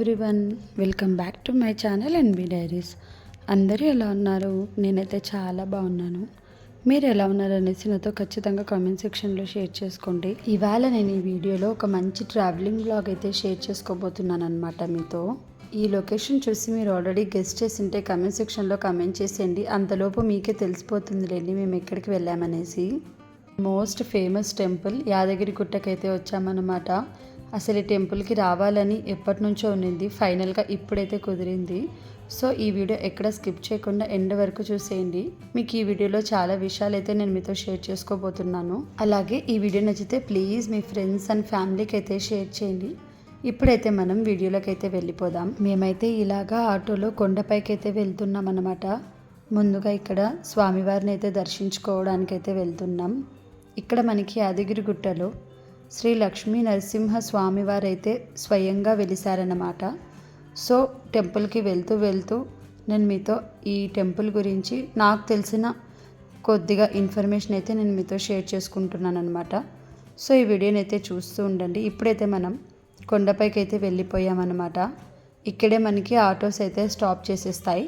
Everyone welcome back to my channel NB diaries. అందరూ ఎలా ఉన్నారు? నేనైతే చాలా బాగున్నాను. మీరు ఎలా ఉన్నారు అనేసి నాతో ఖచ్చితంగా కామెంట్ సెక్షన్లో షేర్ చేసుకోండి. ఇవాళ నేను ఈ వీడియోలో ఒక మంచి ట్రావెలింగ్ బ్లాగ్ అయితే షేర్ చేసుకోబోతున్నాను అనమాట మీతో. ఈ లొకేషన్ చూసి మీరు ఆల్రెడీ గెస్ట్ చేసింటే కమెంట్ సెక్షన్లో కమెంట్ చేసేయండి. అంతలోపు మీకే తెలిసిపోతుంది లేండి మేము ఎక్కడికి వెళ్ళామనేసి. మోస్ట్ ఫేమస్ టెంపుల్ యాదగిరి గుట్టకైతే వచ్చామన్నమాట. అసలు ఈ టెంపుల్కి రావాలని ఎప్పటి నుంచో ఉన్నింది. ఫైనల్గా ఇప్పుడైతే కుదిరింది. సో ఈ వీడియో ఎక్కడ స్కిప్ చేయకుండా ఎండ్ వరకు చూసేయండి. మీకు ఈ వీడియోలో చాలా విషయాలు అయితే నేను మీతో షేర్ చేసుకోబోతున్నాను. అలాగే ఈ వీడియో నచ్చితే ప్లీజ్ మీ ఫ్రెండ్స్ అండ్ ఫ్యామిలీకి అయితే షేర్ చేయండి. ఇప్పుడైతే మనం వీడియోలోకి అయితే వెళ్ళిపోదాం. మేమైతే ఇలాగా ఆటోలో కొండపైకి అయితే వెళ్తున్నాం అనమాట ముందుగా ఇక్కడ స్వామివారిని అయితే దర్శించుకోవడానికి అయితే వెళ్తున్నాం. ఇక్కడ మనకి యాదగిరి గుట్టలో శ్రీ లక్ష్మీ నరసింహ స్వామివారైతే స్వయంగా వెలిసారన్నమాట సో టెంపుల్కి వెళ్తూ వెళ్తూ నేను మీతో ఈ టెంపుల్ గురించి నాకు తెలిసిన కొద్దిగా ఇన్ఫర్మేషన్ అయితే నేను మీతో షేర్ చేసుకుంటున్నాను అనమాట సో ఈ వీడియోని అయితే చూస్తూ ఉండండి. ఇప్పుడైతే మనం కొండపైకి అయితే వెళ్ళిపోయామన్నమాట. ఇక్కడే మనకి ఆటోస్ అయితే స్టాప్ చేసేస్తాయి.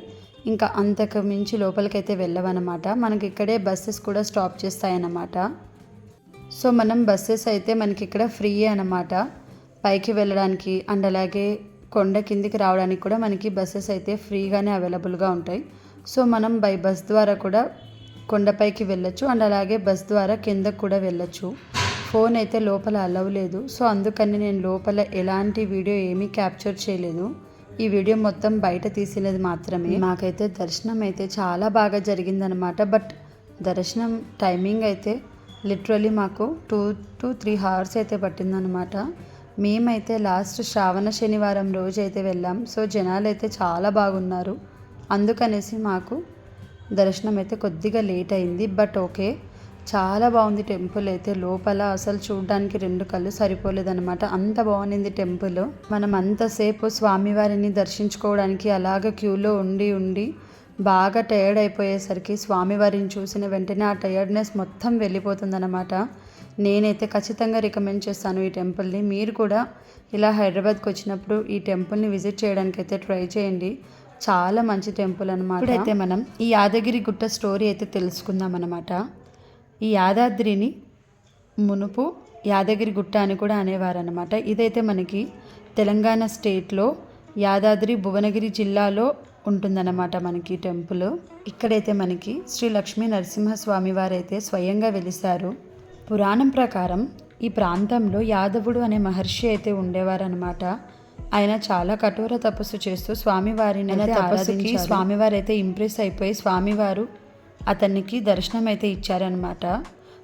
ఇంకా అంతకు మించి లోపలికైతే వెళ్ళవన్నమాట. మనకి ఇక్కడే బస్సెస్ కూడా స్టాప్ చేస్తాయన్నమాట. సో మనం బస్సెస్ అయితే మనకి ఇక్కడ ఫ్రీ అనమాట పైకి వెళ్ళడానికి అండ్ అలాగే కొండ కిందికి రావడానికి కూడా మనకి బస్సెస్ అయితే ఫ్రీగానే అవైలబుల్గా ఉంటాయి. సో మనం బై బస్ ద్వారా కూడా కొండపైకి వెళ్ళొచ్చు అండ్ అలాగే బస్ ద్వారా కిందకు కూడా వెళ్ళొచ్చు. ఫోన్ అయితే లోపల అలవ్ లేదు. సో అందుకని నేను లోపల ఎలాంటి వీడియో ఏమీ క్యాప్చర్ చేయలేదు. ఈ వీడియో మొత్తం బయట తీసినది మాత్రమే. మాకైతే దర్శనం అయితే చాలా బాగా జరిగిందనమాట బట్ దర్శనం టైమింగ్ అయితే లిటరలీ మాకు టూ టు త్రీ హవర్స్ అయితే పట్టిందనమాట మేమైతే లాస్ట్ శ్రావణ శనివారం రోజు అయితే వెళ్ళాం. సో జనాలు అయితే చాలా బాగున్నారు. అందుకనేసి మాకు దర్శనం అయితే కొద్దిగా లేట్ అయింది. బట్ ఓకే చాలా బాగుంది టెంపుల్ అయితే. లోపల అసలు చూడడానికి రెండు కళ్ళు సరిపోలేదన్నమాట. అంత బాగుంది టెంపుల్. మనం అంతసేపు స్వామివారిని దర్శించుకోవడానికి అలాగ క్యూలో ఉండి ఉండి బాగా టయర్డ్ అయిపోయేసరికి స్వామివారిని చూసిన వెంటనే ఆ టయర్డ్నెస్ మొత్తం వెళ్ళిపోతుందన్నమాట. నేనైతే ఖచ్చితంగా రికమెండ్ చేస్తాను ఈ టెంపుల్ని మీరు కూడా ఇలా హైదరాబాద్కి వచ్చినప్పుడు ఈ టెంపుల్ని విజిట్ చేయడానికి అయితే ట్రై చేయండి. చాలా మంచి టెంపుల్ అనమాట అయితే మనం ఈ యాదగిరి గుట్ట స్టోరీ అయితే తెలుసుకుందాం అనమాట ఈ యాదాద్రిని మునుపు యాదగిరి గుట్ట అని కూడా అనేవారు అనమాట ఇదైతే మనకి తెలంగాణ స్టేట్లో యాదాద్రి భువనగిరి జిల్లాలో ఉంటుందన్నమాట మనకి టెంపుల్. ఇక్కడైతే మనకి శ్రీ లక్ష్మీ నరసింహస్వామి వారైతే స్వయంగా వెలిశారు. పురాణం ప్రకారం ఈ ప్రాంతంలో యాదవుడు అనే మహర్షి అయితే ఉండేవారనమాట ఆయన చాలా కఠోర తపస్సు చేస్తూ స్వామివారిని తపస్సుకి స్వామివారు అయితే ఇంప్రెస్ అయిపోయి స్వామివారు అతనికి దర్శనం అయితే ఇచ్చారనమాట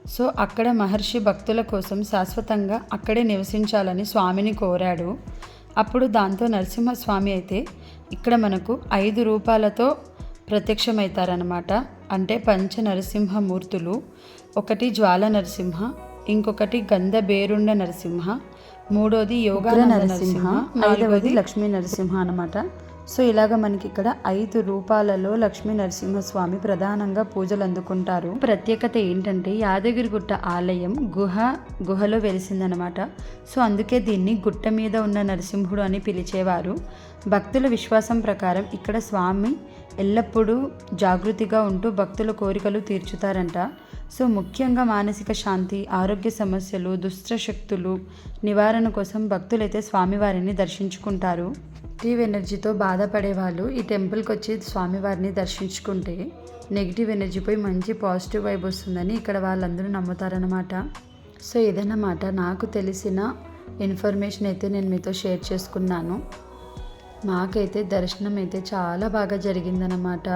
సో అక్కడ మహర్షి భక్తుల కోసం శాశ్వతంగా అక్కడే నివసించాలని స్వామిని కోరాడు. అప్పుడు దాంతో నరసింహస్వామి అయితే ఇక్కడ మనకు ఐదు రూపాలతో ప్రత్యక్షమవుతారనమాట అంటే పంచ నరసింహమూర్తులు ఒకటి జ్వాల నరసింహ ఇంకొకటి గంధ బేరుండ నరసింహ మూడోది యోగా నరసింహ ఐదవది లక్ష్మీ నరసింహ అనమాట సో ఇలాగ మనకి ఇక్కడ ఐదు రూపాలలో లక్ష్మీ నరసింహస్వామి ప్రధానంగా పూజలు అందుకుంటారు. ప్రత్యేకత ఏంటంటే యాదగిరిగుట్ట ఆలయం గుహ గుహలో వెలిసిందనమాట. సో అందుకే దీన్ని గుట్ట మీద ఉన్న నరసింహుడు అని పిలిచేవారు. భక్తుల విశ్వాసం ప్రకారం ఇక్కడ స్వామి ఎల్లప్పుడూ జాగృతిగా ఉంటూ భక్తుల కోరికలు తీర్చుతారంట. సో ముఖ్యంగా మానసిక శాంతి ఆరోగ్య సమస్యలు దుష్ట శక్తులు నివారణ కోసం భక్తులైతే స్వామివారిని దర్శించుకుంటారు. నెగిటివ్ ఎనర్జీతో బాధపడే వాళ్ళు ఈ టెంపుల్కి వచ్చి స్వామివారిని దర్శించుకుంటే నెగిటివ్ ఎనర్జీ పోయి మంచి పాజిటివ్ వైబ్ వస్తుందని ఇక్కడ వాళ్ళందరూ నమ్ముతారనమాట సో ఇదన్నమాట నాకు తెలిసిన ఇన్ఫర్మేషన్ అయితే నేను మీతో షేర్ చేసుకున్నాను. మాకైతే దర్శనం అయితే చాలా బాగా జరిగిందనమాట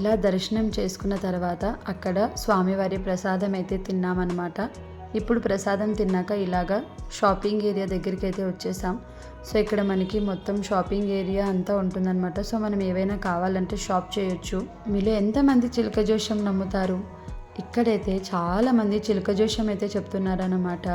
ఇలా దర్శనం చేసుకున్న తర్వాత అక్కడ స్వామివారి ప్రసాదం అయితే తిన్నామన్నమాట. ఇప్పుడు ప్రసాదం తిన్నాక ఇలాగా షాపింగ్ ఏరియా దగ్గరికి అయితే వచ్చేసాం. సో ఇక్కడ మనకి మొత్తం షాపింగ్ ఏరియా అంతా ఉంటుందన్నమాట. సో మనం ఏవైనా కావాలంటే షాప్ చేయొచ్చు. మీలో ఎంతమంది చిలక జోషం నమ్ముతారు? ఇక్కడైతే చాలామంది చిలక జోషం అయితే చెప్తున్నారన్నమాట.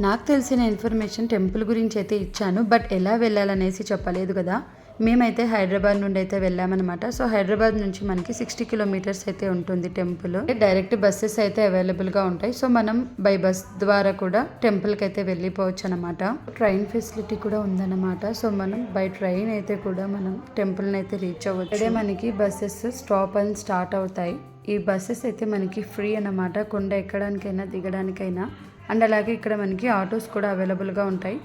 నాకు తెలిసిన ఇన్ఫర్మేషన్ టెంపుల్ గురించి అయితే ఇచ్చాను. బట్ ఎలా వెళ్ళాలనేసి చెప్పలేదు కదా. మేమైతే హైదరాబాద్ నుండి అయితే వెళ్ళామన్నమాట. సో హైదరాబాద్ నుంచి మనకి సిక్స్టీ కిలోమీటర్స్ అయితే ఉంటుంది టెంపుల్. డైరెక్ట్ బస్సెస్ అయితే అవైలబుల్గా ఉంటాయి. సో మనం బై బస్ ద్వారా కూడా టెంపుల్కి అయితే వెళ్ళిపోవచ్చు అనమాట ట్రైన్ ఫెసిలిటీ కూడా ఉందన్నమాట. సో మనం బై ట్రైన్ అయితే కూడా మనం టెంపుల్ అయితే రీచ్ అవ్వచ్చు. అదే మనకి బస్సెస్ స్టాప్ అని స్టార్ట్ అవుతాయి. ఈ బస్సెస్ అయితే మనకి ఫ్రీ అన్నమాట. కొండ ఎక్కడానికైనా దిగడానికైనా. అండ్ అలాగే ఇక్కడ మనకి ఆటోస్ కూడా అవైలబుల్గా ఉంటాయి.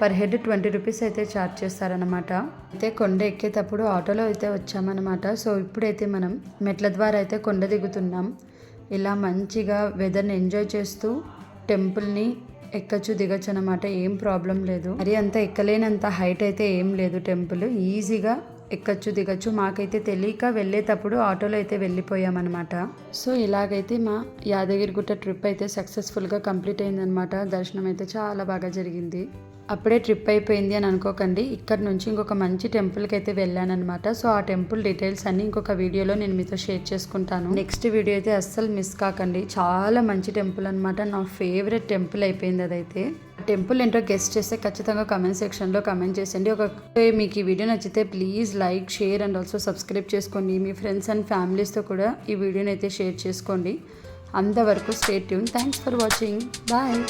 పర్ హెడ్ ట్వంటీ రూపీస్ అయితే ఛార్జ్ చేస్తారనమాట అయితే కొండ ఎక్కేటప్పుడు ఆటోలో అయితే వచ్చామన్నమాట. సో ఇప్పుడైతే మనం మెట్ల ద్వారా అయితే కొండ దిగుతున్నాం. ఇలా మంచిగా వెదర్ని ఎంజాయ్ చేస్తూ టెంపుల్ని ఎక్కచ్చు దిగచ్చు అనమాట ఏం ప్రాబ్లం లేదు. మరి అంత ఎక్కలేనంత హైట్ అయితే ఏం లేదు టెంపుల్. ఈజీగా ఎక్కచ్చు దిగచ్చు. మాకైతే తెలియక వెళ్ళేటప్పుడు ఆటోలో అయితే వెళ్ళిపోయామన్నమాట. సో ఇలాగైతే మా యాదగిరిగుట్ట ట్రిప్ అయితే సక్సెస్ఫుల్గా కంప్లీట్ అయిందనమాట దర్శనం అయితే చాలా బాగా జరిగింది. అప్పుడే ట్రిప్ అయిపోయింది అని అనుకోకండి. ఇక్కడ నుంచి ఇంకొక మంచి టెంపుల్కి అయితే వెళ్ళానమాట సో ఆ టెంపుల్ డీటెయిల్స్ అన్ని ఇంకొక వీడియోలో నేను మీతో షేర్ చేసుకుంటాను. నెక్స్ట్ వీడియో అయితే అస్సలు మిస్ కాకండి. చాలా మంచి టెంపుల్ అనమాట నా ఫేవరెట్ టెంపుల్ అయిపోయింది అదైతే. టెంపుల్ ఏంటో గెస్ట్ చేస్తే ఖచ్చితంగా కమెంట్ సెక్షన్లో కమెంట్ చేసండి ఒక మీకు ఈ వీడియో నచ్చితే please like share and also subscribe చేసుకోండి. మీ ఫ్రెండ్స్ అండ్ ఫ్యామిలీస్తో కూడా ఈ వీడియోని అయితే షేర్ చేసుకోండి. అంతవరకు stay tune. Thanks for watching. Bye.